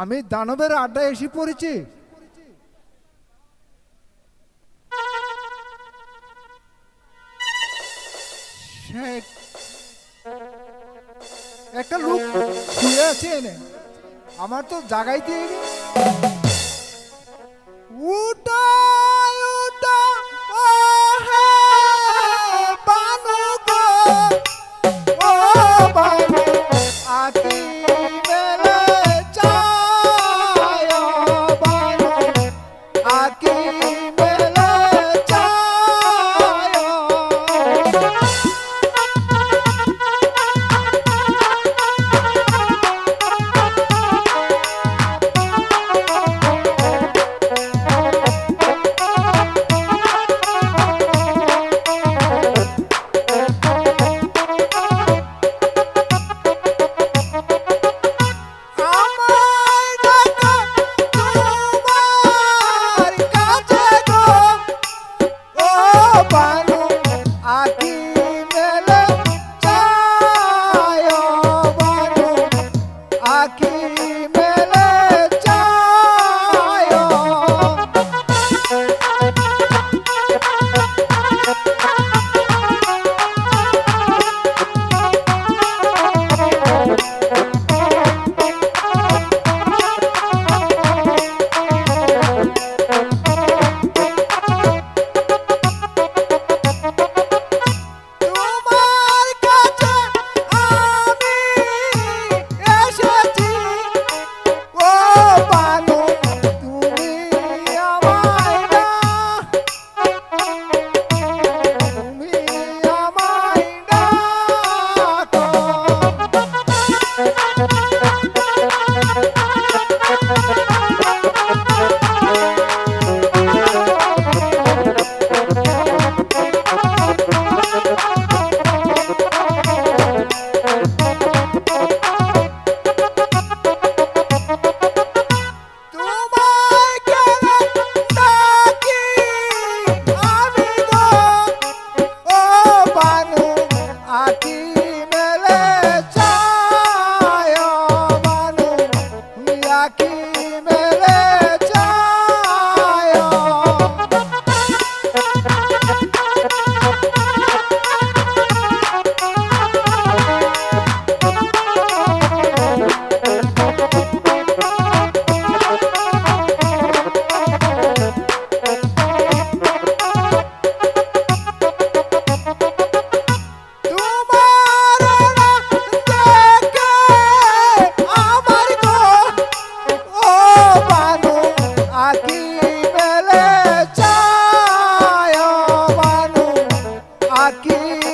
আমি দানবের আড্ডায় এসে পড়েছি। একটা লোক শুয়ে আছে এনে। আমার তো জাগাইতে উঠ! Thank you. ডাকি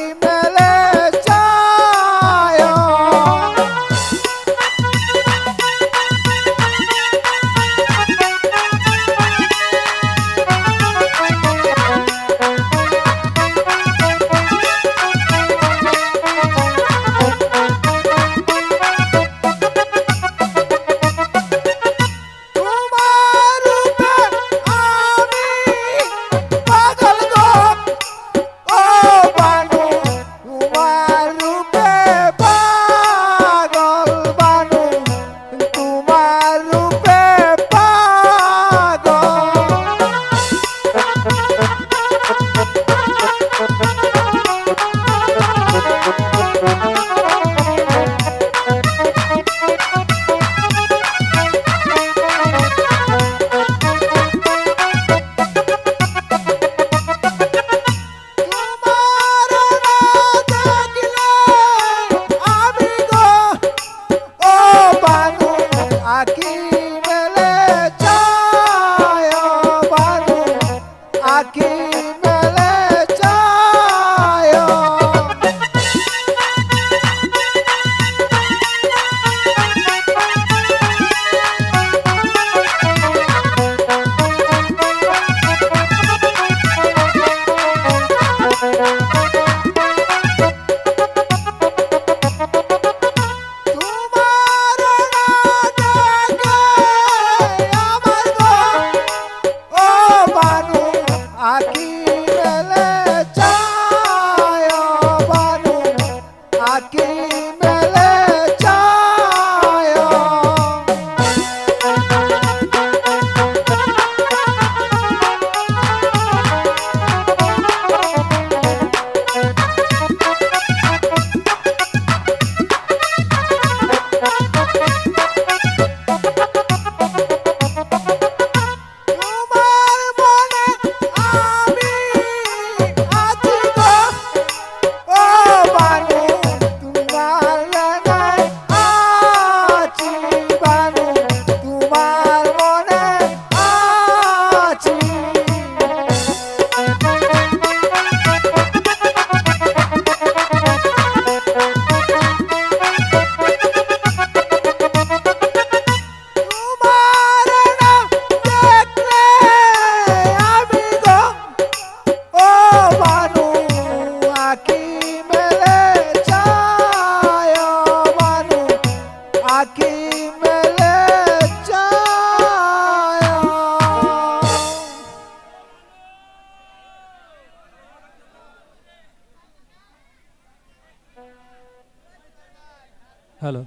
হ্যালো।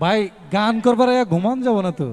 ভাই গান করবার ঘুমান যাব না তো?